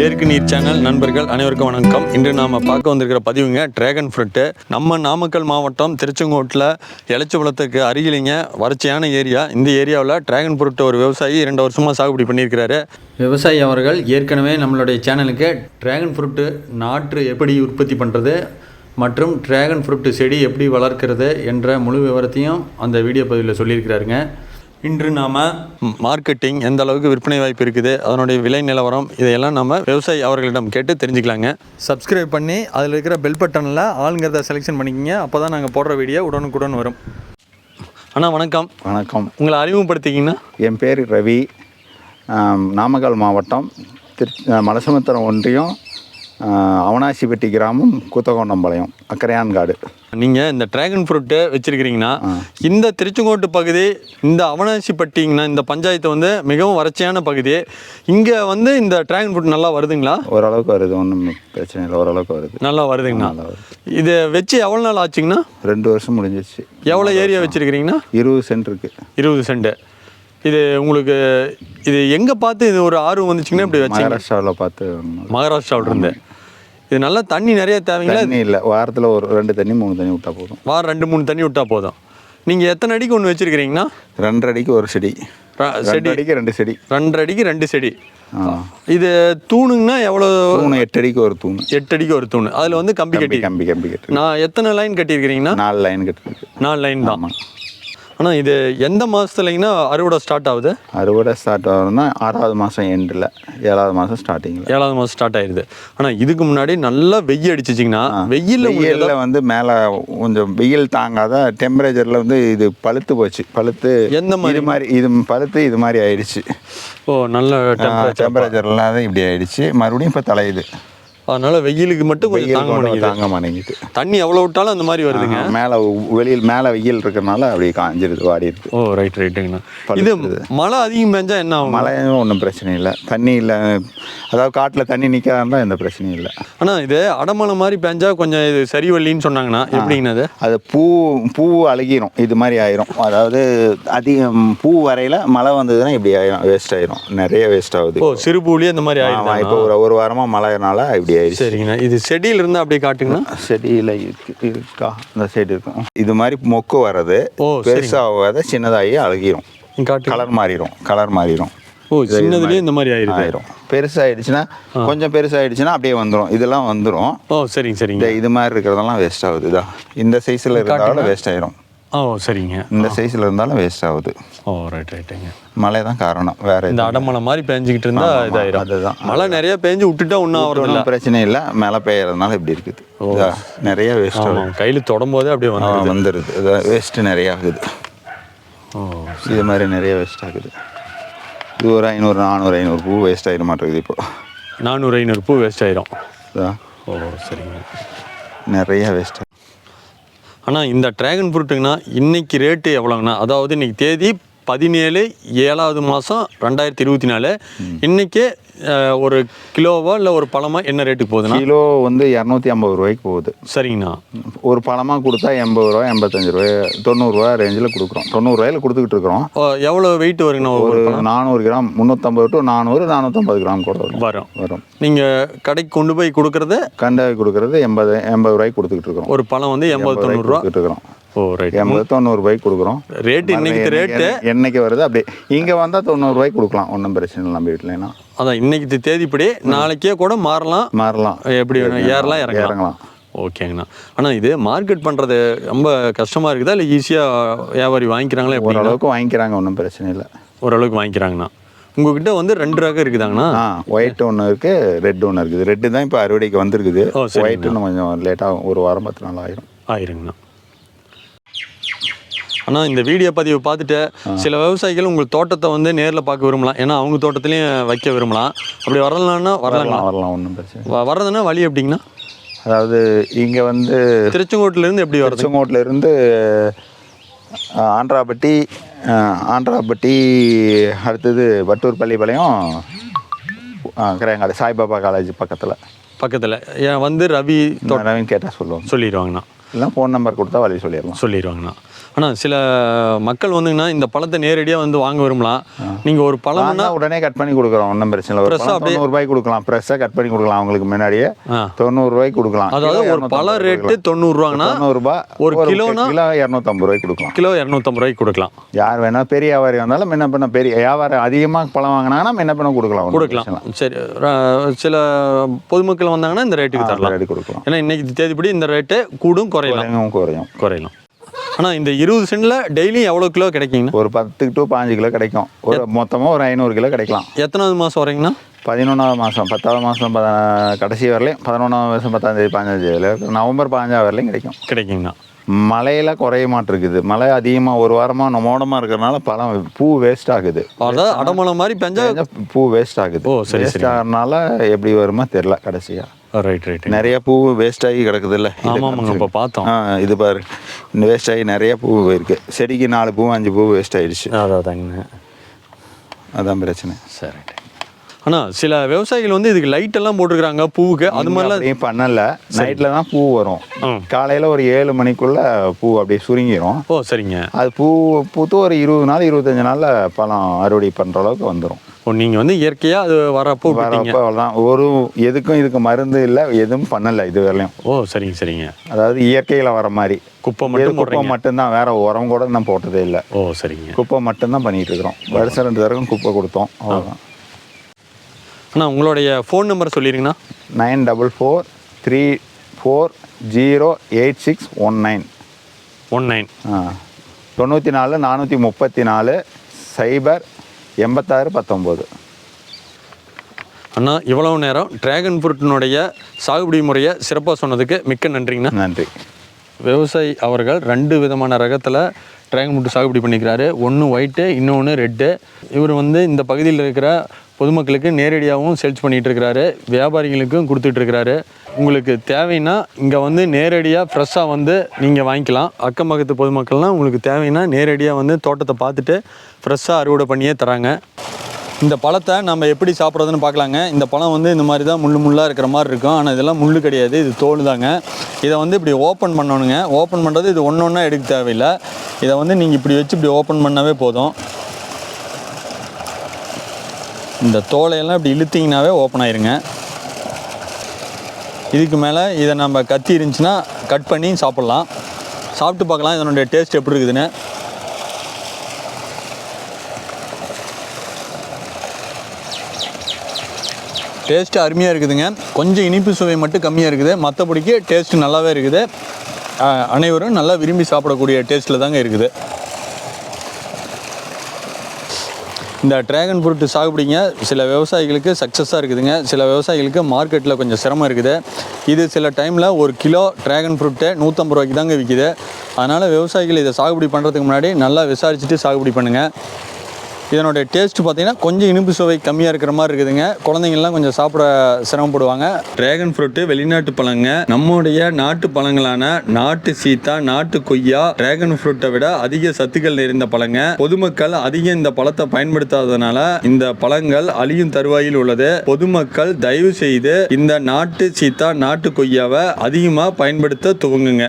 வேர்க்கு நீர் சேனல் நண்பர்கள் அனைவருக்கும் வணக்கம். இன்று நாம் பார்க்க வந்திருக்கிற பதிவுங்க டிராகன் ஃப்ரூட்டு நம்ம நாமக்கல் மாவட்டம் திருச்செங்கோட்டில் எலச்சகுளத்துக்கு அருகிலிங்க வறட்சியான ஏரியா. இந்த ஏரியாவில் டிராகன் ஃப்ரூட் ஒரு விவசாயி இரண்டு வருஷமாக சாகுபடி பண்ணியிருக்கிறாரு. விவசாயி அவர்கள் ஏற்கனவே நம்மளுடைய சேனலுக்கு டிராகன் ஃப்ரூட்டு நாற்று எப்படி உற்பத்தி பண்ணுறது மற்றும் டிராகன் ஃப்ரூட்டு செடி எப்படி வளர்க்கிறது என்ற முழு விவரத்தையும் அந்த வீடியோ பதிவில் சொல்லியிருக்கிறாருங்க. இன்று நாம் மார்க்கெட்டிங் எந்த அளவுக்கு விற்பனை வாய்ப்பு இருக்குது அதனுடைய விலை நிலவரம் இதையெல்லாம் நம்ம விவசாயி அவர்களிடம் கேட்டு தெரிஞ்சுக்கலாங்க. சப்ஸ்கிரைப் பண்ணி அதில் இருக்கிற பெல் பட்டனில் ஆளுங்கிறத செலெக்ஷன் பண்ணிக்கிங்க. அப்போ தான் நாங்கள் போடுற வீடியோ உடனுக்குடன் வரும். அண்ணா வணக்கம். வணக்கம். உங்களை அறிமுகப்படுத்திக்கிங்கன்னா என் பேர் ரவி. நாமக்கல் மாவட்டம் திரு மலசமுத்திரம் ஒன்றியம் அவனாசிப்பட்டி கிராமம் கூத்தகொண்டம்பாளையம் அக்கரையான்காடு. நீங்கள் இந்த டிராகன் ஃப்ரூட்டு வச்சுருக்கிறீங்கன்னா இந்த திருச்செங்கோட்டு பகுதி இந்த அவனாசிப்பட்டிங்கன்னா இந்த பஞ்சாயத்து வந்து மிகவும் வறட்சியான பகுதி. இங்கே வந்து இந்த டிராகன் ஃப்ரூட் நல்லா வருதுங்களா? ஓரளவுக்கு வருது ஒன்றும் பிரச்சனை இல்லை ஓரளவுக்கு வருது. நல்லா வருதுங்கண்ணா இது வச்சு எவ்வளோ நாள் ஆச்சுங்கண்ணா? ரெண்டு வருஷம் முடிஞ்சிருச்சு. எவ்வளோ ஏரியா வச்சுருக்கிறீங்கன்னா இருபது சென்ட் இருக்கு. இருபது சென்ட் இது உங்களுக்கு இது எங்கே பார்த்து இது ஒரு ஆர்வம் வந்துச்சுங்கன்னா இப்படி வச்சு மகாராஷ்டிராவில் பார்த்து மகாராஷ்டிராவில் இருந்து இது நல்லா தண்ணி நிறைய தேவைங்களா? தண்ணி இல்லை. வாரத்தில் ஒரு ரெண்டு தண்ணி மூணு தண்ணி விட்டா போதும். வாரம் ரெண்டு மூணு தண்ணி விட்டால் போதும். நீங்கள் எத்தனை அடிக்கு ஒன்று வச்சுருக்கிறீங்கன்னா? ரெண்டரை அடிக்கு ஒரு செடி. ரெண்டு அடிக்கு ரெண்டு செடி. ரெண்டரை அடிக்கு ரெண்டு செடி. இது தூணுங்கன்னா எவ்வளோ? தூணு எட்டு அடிக்கு ஒரு தூணு. எட்டு அடிக்கு ஒரு தூணு. அதில் வந்து கம்பி கட்டி. கம்பி கம்பி கட்டு. நான் எத்தனை லைன் கட்டியிருக்கிறீங்கன்னா? நாலு லைன் கட்டிருக்கு நாலு லைன் தான். ஆனால் இது எந்த மாதத்துலங்கன்னா அறுவடை ஸ்டார்ட் ஆகுது? அறுவடை ஸ்டார்ட் ஆகுதுன்னா ஆறாவது மாதம் எண்டில் ஏழாவது மாதம் ஸ்டார்டிங்கில் ஏழாவது மாதம் ஸ்டார்ட் ஆயிடுது ஆனால் இதுக்கு முன்னாடி நல்லா வெய்ய அடிச்சிச்சிங்கன்னா உங்களுக்கு வெயிலில் வந்து மேலே கொஞ்சம் வெயில் தாங்காத டெம்பரேச்சரில் வந்து இது பழுத்து போச்சு. பழுத்து எந்த மாதிரி? மாதிரி இது பழுத்து இது மாதிரி ஆயிடுச்சு. ஓ நல்ல டெம்பரேச்சர் இல்லாத இப்படி ஆயிடுச்சு. மறுபடியும் இப்போ தலையுது. அதனால வெயிலுக்கு மட்டும் கொஞ்சம் தாங்க மாட்டேங்குது. தாங்க மாட்டேங்குது. தண்ணி எவ்வளோ விட்டாலும் அந்த மாதிரி வருதுங்க. மேலே வெளியில் மேலே வெயில் இருக்கிறனால அப்படியே காஞ்சிருது வாடிடுது. ஓ ரைட் ரைட்டுங்கண்ணா இது மழை அதிகம் பெஞ்சா என்ன ஆகும்? மழையும் ஒன்றும் பிரச்சனை இல்லை. தண்ணி இல்லை. அதாவது காட்டில் தண்ணி நிற்காதான் எந்த பிரச்சனையும் இல்லை. ஆனால் இது அடமழை மாதிரி பெஞ்சா கொஞ்சம் இது சரி வள்ளின்னு சொன்னாங்கண்ணா எப்படிங்கண்ணா அது பூ பூ அழுகிரும். இது மாதிரி ஆயிரும். அதாவது அதிகம் பூ வரையில மழை வந்ததுன்னா இப்படி ஆயிரும் வேஸ்ட் ஆயிரும். நிறைய வேஸ்ட் ஆகுது ஓ சிறு பூலி அந்த மாதிரி ஆயிடுது இப்போ ஒரு ஒரு வாரமா மழைனால இப்படி ஆயிடுச்சு. சரிங்கண்ணா. இது செடியில் இருந்தால் அப்படியே காட்டுங்கண்ணா. செடியில இருக்கு இருக்கா? இந்த சைடு இருக்கும் இது மாதிரி மொக்கு வர்றது பெருசாகாத சின்னதாகி அழுகிரும். கலர் மாறிடும் கலர் மாறிடும் ஓ சின்னதுலேயே இந்த மாதிரி ஆயிடுது ஆயிரும். பெருசாயிடுச்சுன்னா கொஞ்சம் பெருசாயிடுச்சுன்னா அப்படியே வந்துடும் இதெல்லாம் வந்துடும் ஓ சரிங்க சரிங்க. இது மாதிரி இருக்கிறதெல்லாம் வேஸ்ட் ஆகுது. இதான் இந்த சைஸில் இருந்தாலும் வேஸ்ட் ஆயிரும். ஓ சரிங்க. இந்த சைஸில் இருந்தாலும் வேஸ்ட் ஆகுது. ஓ ரைட் ரைட்டுங்க மழை தான் காரணம். வேற இந்த அடமழை மாதிரி பெஞ்சிக்கிட்டு இருந்தா இதாயிரும். அதுதான். மழை நிறைய பெஞ்சு விட்டுட்டா ஒன்றும் ஆகுறது ஒன்றும் பிரச்சனை இல்லை. மேலே பெய்யறதுனால இப்படி இருக்குது. நிறைய வேஸ்ட் ஆமாம் கையில் தொடும் போதே அப்படியே வந்து வந்துடுது வேஸ்ட்டு நிறைய ஆகுது. ஓ இது மாதிரி நிறைய வேஸ்ட் ஆகுது. இது ஒரு ஐநூறு நானூறு ஐநூறு பூ வேஸ்ட் ஆகிட மாட்டேங்குது இப்போ. நானூறு ஐநூறு பூ வேஸ்ட் ஆயிரும். ஓ சரிங்க. நிறைய வேஸ்ட் ஆனால் இந்த ட்ராகன் ஃப்ரூட்டுங்கண்ணா இன்றைக்கி ரேட்டு எவ்வளோங்கண்ணா அதாவது இன்றைக்கி தேதி பதினேழு ஏழாவது மாதம் ரெண்டாயிரத்தி இருபத்தி நாலு. இன்னைக்கு அஹ், ஒரு கிலோவா இல்லை ஒரு பழமா என்ன ரேட்டுக்கு போகுதுண்ணா? கிலோ வந்து இரநூத்தி ஐம்பது ரூபாய்க்கு போகுது. சரிங்கண்ணா. ஒரு பழமாக கொடுத்தா எண்பது ரூபா எண்பத்தஞ்சு ரூபாய் தொண்ணூறுரூவா ரேஞ்சில் கொடுக்குறோம். தொண்ணூறுரூவாயில் கொடுத்துக்கிட்டு இருக்கிறோம். எவ்வளோ வெயிட் வருங்கண்ணா ஒரு நானூறு கிராம் முந்நூற்றம்பது டு நானூறு நானூற்றம்பது கிராம் கூட வரும். வரும். வரும். நீங்கள் கடைக்கு கொண்டு போய் கொடுக்குறது? கண்டாய் கொடுக்கறது எண்பது எண்பது ரூபாய்க்கு கொடுத்துக்கிட்டு இருக்கிறோம். ஒரு பழம் வந்து எண்பது தொண்ணூறுரூவா இருக்கிறோம். ஓ ரைட் எண்பது தொண்ணூறு ரூபாய்க்கு கொடுக்குறோம். ரேட்டு இன்னைக்கு ரேட்டு என்னைக்கு வருது? அப்படியே இங்கே வந்தால் தொண்ணூறு ரூபாய்க்கு கொடுக்கலாம். ஒன்றும் பிரச்சனை இல்லை நம்ம வீட்டிலனா அதான் இன்னைக்கு தேதிப்படி நாளைக்கே கூட மாறலாம். மாறலாம். எப்படி வேணும் ஏறலாம். இறங்கலாம். இறங்கலாம். ஓகேங்கண்ணா. ஆனால் இது மார்க்கெட் பண்ணுறது ரொம்ப கஷ்டமாக இருக்குதா? இல்லை ஈஸியாக வியாபாரி வாங்கிக்கிறாங்களா? ஓரளவுக்கு வாங்கிக்கிறாங்க ஒன்றும் பிரச்சனை இல்லை. ஓரளவுக்கு வாங்கிக்கிறாங்கண்ணா. உங்ககிட்ட வந்து ரெண்டு ரகம் இருக்குதாங்கண்ணா? ஒயிட் ஒன்று இருக்குது ரெட் ஒன்று இருக்குது. ரெட்டு தான் இப்போ அறுவடைக்கு வந்திருக்குது. ஒயிட் இன்னும் கொஞ்சம் லேட்டாக ஒரு வாரம் பத்து நாள் ஆயிரும். ஆயிருங்கண்ணா. ஆனால் இந்த வீடியோ பதிவை பார்த்துட்டு சில விவசாயிகள் உங்கள் தோட்டத்தை வந்து நேரில் பார்க்க விரும்பலாம். ஏன்னா அவங்க தோட்டத்துலேயும் வைக்க விரும்பலாம். அப்படி வரலான்னா வரலாம் வரலாம் ஒன்றும் பிரச்சனை இல்லை. வ- வர்றதுன்னா வழி எப்படிங்கண்ணா? அதாவது இங்கே வந்து திருச்செங்கோட்டிலேருந்து எப்படி வருது திருச்செங்கோட்டில் இருந்து அஹ், ஆந்திராப்பட்டி அஹ், ஆந்திராப்பட்டி அடுத்தது வட்டூர் பள்ளிப்பாளையம் கிரையங்காடு சாய்பாபா காலேஜ் பக்கத்தில். பக்கத்தில். ஏன் வந்து ரவி ரவின்னு கேட்டால் சொல்லுவாங்க. சொல்லிடுவாங்கண்ணா. இல்லை ஃபோன் நம்பர் கொடுத்தா வழி சொல்லிடலாம். சொல்லிடுவாங்கண்ணா. ஆனால் சில மக்கள் வந்துங்கன்னா இந்த பழத்தை நேரடியாக வந்து வாங்க விரும்பலாம். நீங்கள் ஒரு பழம்னா உடனே கட் பண்ணி கொடுக்குறோம். ஒன்றும் பிரச்சனை இல்லை. பழம் அப்படியே- ரூபாய்க்கு கொடுக்கலாம். ஃப்ரெஷ்ஷாக கட் பண்ணி கொடுக்கலாம் அவங்களுக்கு முன்னாடியே. ஆ. தொண்ணூறு ரூபாய்க்கு கொடுக்கலாம். அதாவது ஒரு பழ 250 ரேட்டு. தொண்ணூறுரூவாங்கன்னா தொண்ணூறுபா ஒரு கிலோனா? கிலோ இரநூத்தம்பது ரூபாய்க்கு கொடுக்கலாம். கிலோ இரநூத்தம்பது ரூபாய்க்கு கொடுக்கலாம். யார் வேணா பெரிய வியாபாரி வந்தாலும் என்ன பண்ண பெரிய வியாபாரம் அதிகமாக பழம் வாங்கினாங்கன்னா என்ன பண்ண கொடுக்கலாம். கொடுக்கலாம். சரி சில பொதுமக்கள் வந்தாங்கன்னா இந்த ரேட்டுக்கு தரலாம். ரேட்டு கொடுக்கலாம். ஏன்னா இன்னைக்கு தேதிப்படி இந்த ரேட்டு கூடும் குறையலாம். குறையும். குறையலாம். ஆனால் இந்த இருபது சென்டில் டெய்லி எவ்வளோ கிலோ கிடைக்குங்கண்ணா? ஒரு பத்து டு பாஞ்சு கிலோ கிடைக்கும். ஒரு மொத்தமாக ஒரு ஐநூறு கிலோ கிடைக்கலாம். எத்தனாவது மாதம் வரீங்கண்ணா பதினொன்றாவது மாதம் பத்தாவது மாதம் கடைசி வரலையும் பதினொன்றாவது மாதம் பத்தாம் தேதி பதினஞ்சு தேதி நவம்பர் பதினஞ்சாவது வரலையும் கிடைக்கும். கிடைக்குங்கண்ணா. மழையில குறைய மாட்டிருக்குது. மழை அதிகமாக ஒரு வாரமாக மோடமாக இருக்கிறனால பழம் பூ வேஸ்ட் ஆகுது. அடமலை மாதிரி பெஞ்சா பூ வேஸ்ட் ஆகுது. ஓ, சரி, வேஸ்ட் ஆகிறனால எப்படி வருமோ தெரில கடைசியாக ரைட் ரைட் நிறைய பூ வேஸ்ட் ஆகி கிடக்குது இல்லை? ஆமாமாங்க இப்போ பார்த்தோம். இது பாரு. இந்த வேஸ்ட் ஆகி நிறைய பூ இருக்கு. செடிக்கு நாலு பூ அஞ்சு பூ வேஸ்ட் ஆயிடுச்சு. அதாதாங்க அதான் பிரச்சனை. சரி ஆனால் சில விவசாயிகள் வந்து இதுக்கு லைட் எல்லாம் போட்டிருக்கிறாங்க பூவுக்கு. அது மாதிரிலாம் பண்ணல. நைட்டில் தான் பூ வரும். காலையில் ஒரு ஏழு மணிக்குள்ள பூ அப்படியே சுருங்கிரும். ஓ சரிங்க. அது பூ பூத்து ஒரு இருபது நாள் இருபத்தஞ்சு நாளில் பழம் அறுவடை பண்ணுற அளவுக்கு வந்துடும் ஓ நீங்கள் வந்து இயற்கையாக அது வரப்போ வரப்போ அவ்வளோதான் ஒரு எதுக்கும் இதுக்கு மருந்து இல்லை எதுவும் பண்ணலை இது வரையிலும் ஓ சரிங்க சரிங்க. அதாவது இயற்கையில் வர மாதிரி. குப்பை மட்டும் குப்பை மட்டும்தான் வேற உரம் கூட நான் போட்டதே இல்லை. ஓ சரிங்க. குப்பை மட்டும்தான் பண்ணிட்டு இருக்கிறோம். வருஷம் ரெண்டு தடவை குப்பை கொடுத்தோம். அவ்வளோதான் அண்ணா உங்களுடைய phone number சொல்லிடுங்கண்ணா nine double four three four zero eight six one nine. One nine. தொண்ணூற்றி நாலு நானூற்றி முப்பத்தி நாலு சைபர் எண்பத்தாறு பத்தொம்போது. அண்ணா இவ்வளவு நேரம் டிராகன் ஃப்ரூட்டினுடைய சாகுபடி முறையை சிறப்பாக சொன்னதுக்கு மிக்க நன்றிங்கண்ணா. நன்றி. விவசாயி அவர்கள் ரெண்டு விதமான ரகத்தில் டிராகன் ஃப்ரூட் சாகுபடி பண்ணிக்கிறாரு. ஒன்று ஒயிட்டு இன்னொன்று ரெட்டு இவர் வந்து இந்த பகுதியில் இருக்கிற பொதுமக்களுக்கு நேரடியாகவும் சேல்ஸ் பண்ணிகிட்டு இருக்கிறாரு வியாபாரிகளுக்கும் கொடுத்துட்ருக்கிறாரு உங்களுக்கு தேவைன்னா இங்கே வந்து நேரடியாக ஃப்ரெஷ்ஷாக வந்து நீங்கள் வாங்கிக்கலாம். அக்கம் பக்கத்து பொதுமக்கள்லாம் உங்களுக்கு தேவைன்னா நேரடியாக வந்து தோட்டத்தை பார்த்துட்டு ஃப்ரெஷ்ஷாக அறுவடை பண்ணியே தராங்க. இந்த பழத்தை நம்ம எப்படி சாப்பிட்றதுன்னு பார்க்கலாங்க. இந்த பழம் வந்து இந்த மாதிரி தான் முள் முள்ளாக இருக்கிற மாதிரி இருக்கும். ஆனால் இதெல்லாம் முள் கிடையாது. இது தோல் தாங்க. இதை வந்து இப்படி ஓப்பன் பண்ணணுங்க. ஓப்பன் பண்ணுறது இது ஒன்று ஒன்றா எடுக்க தேவையில்லை. இதை வந்து நீங்கள் இப்படி வச்சு இப்படி ஓப்பன் பண்ணாவே போதும். இந்த தோலையெல்லாம் இப்படி இழுத்திங்கனாவே ஓப்பன் ஆயிருங்க. இதுக்கு மேலே இதை நம்ம கத்தி இருந்துச்சுன்னா கட் பண்ணி சாப்பிட்லாம். சாப்பிட்டு பார்க்கலாம் இதனுடைய டேஸ்ட் எப்படி இருக்குதுன்னு. டேஸ்ட் அருமையாக இருக்குதுங்க. கொஞ்சம் இனிப்பு சுவை மட்டும் கம்மியாக இருக்குது. மற்றபடிக்கு டேஸ்ட் நல்லாவே இருக்குது. அனைவரும் நல்லா விரும்பி சாப்பிடக்கூடிய டேஸ்ட்டில் தாங்க இருக்குது. இந்த ட்ராகன் ஃப்ரூட் சாகுபடிங்க சில விவசாயிகளுக்கு சக்ஸஸாக இருக்குதுங்க. சில விவசாயிகளுக்கு மார்க்கெட்டில் கொஞ்சம் சிரமம் இருக்குது. இது சில டைமில் ஒரு கிலோ ட்ராகன் ஃப்ரூட்டு நூற்றம்பது ரூபாய்க்கு தாங்க விற்கிது அதனால் விவசாயிகள் இதை சாகுபடி பண்ணுறதுக்கு முன்னாடி நல்லா விசாரிச்சுட்டு சாகுபடி பண்ணுங்கள் இதனுடைய டேஸ்ட் பார்த்தீங்கன்னா கொஞ்சம் இனிப்பு சுவை கம்மியாக இருக்கிற மாதிரி இருக்குதுங்க. குழந்தைங்கள்லாம் கொஞ்சம் சாப்பிட சிரமப்படுவாங்க. டிராகன் ஃப்ரூட்டு வெளிநாட்டு பழங்க நம்முடைய நாட்டு பழங்களான நாட்டு சீத்தா நாட்டு கொய்யா டிராகன் ஃப்ரூட்டை விட அதிக சத்துக்கள் நிறைந்த பழங்க. பொதுமக்கள் அதிகம் இந்த பழத்தை பயன்படுத்தாததுனால இந்த பழங்கள் அழியும் தருவாயில் உள்ளது. பொதுமக்கள் தயவு செய்து இந்த நாட்டு சீத்தா நாட்டு கொய்யாவை அதிகமாக பயன்படுத்த துவங்குங்க.